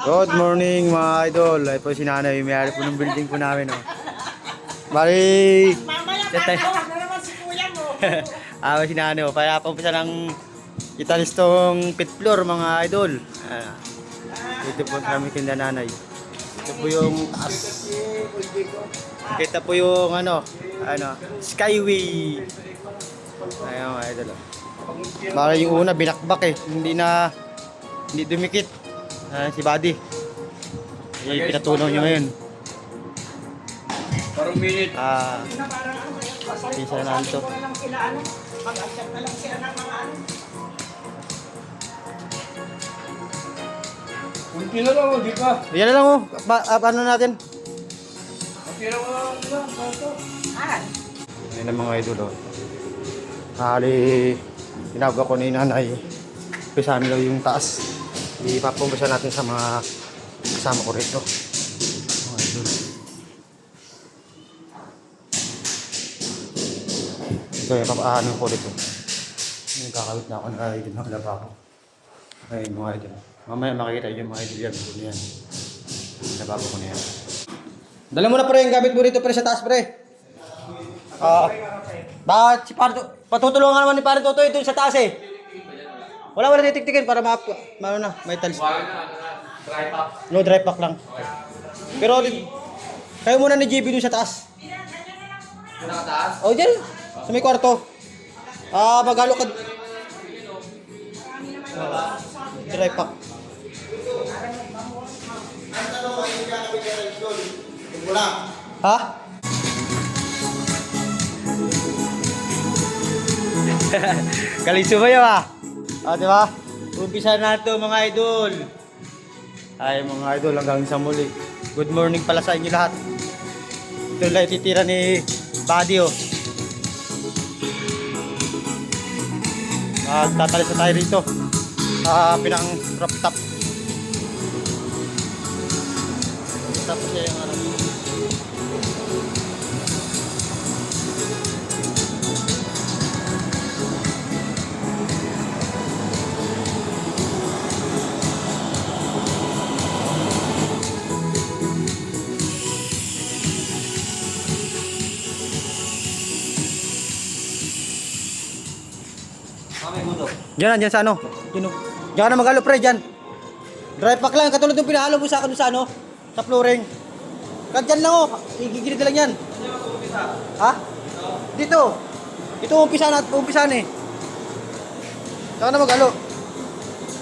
Good morning mga idol. Ay po si nanay, may-ari po ng building po namin. Oh. Bali, Mamaya Tatay. tatawag na naman si kuya mo. ah, si nanay. Oh. Kaya po siya ng italistong pit floor mga idol. Ah, dito po kami kinda nanay. Ito po yung taas. Kita po yung ano, ano, skyway. Ayun mga idol. Oh. Baka yung una binakbak eh. Hindi na, hindi dumikit. Ah, si Buddy. Eh, pinatunaw nyo ngayon. Parang minute. Ah, Na parang ano eh, pasal- Isa na na lang sila ano, pag-accept na lang sila ng mga ano. Kunti na lang, di ba? yan na lang oh. Ba, ah, ano natin? Tira mo lang lang. bato. Ah, Ayun ang mga idol oh. Hali, tinawag ako ni nanay. Pisa nila yung taas. Ipapumbasa natin sa mga kasama ko rito. Mga idol. Ito yung papaano ko dito. Nagkakawit na ako na idol ng laba ko. Ayun mga idol. Mamaya makikita yung mga idol yan. Ito yan. Lababo ko na yan. Dala mo na pre yung gamit mo rito pre sa taas pre. Ah. bakit si Parto, patutulungan naman ni Totoy doon sa taas eh. Wala wala titiktikin para ma, ano na, may tiles. No dry pack lang. Pero kayo muna ni JB doon sa taas. Nakataas? O dyan, sa may kwarto. Ah, maghalo ka. Dry pack. Ha? Kaliso ba yun ah? Ah, di ba? Umpisa na ito mga idol. Ay mga idol hanggang sa muli. Good morning pala sa inyo lahat. Ito lang ititira ni Buddy oh. Magtatalis na tayo rito. Sa pinang roof top. Tapos siya yung ano. Diyan, diyan sa ano? Diyan, oh. diyan ka na magalo pre, diyan. Dry pack lang, katulad yung pinahalo mo sa akin sa ano? Sa flooring. Kad dyan lang oh, igigilid lang yan. Ha? Dito. Ito umpisa na, umpisa na eh. Diyan ka na magalo.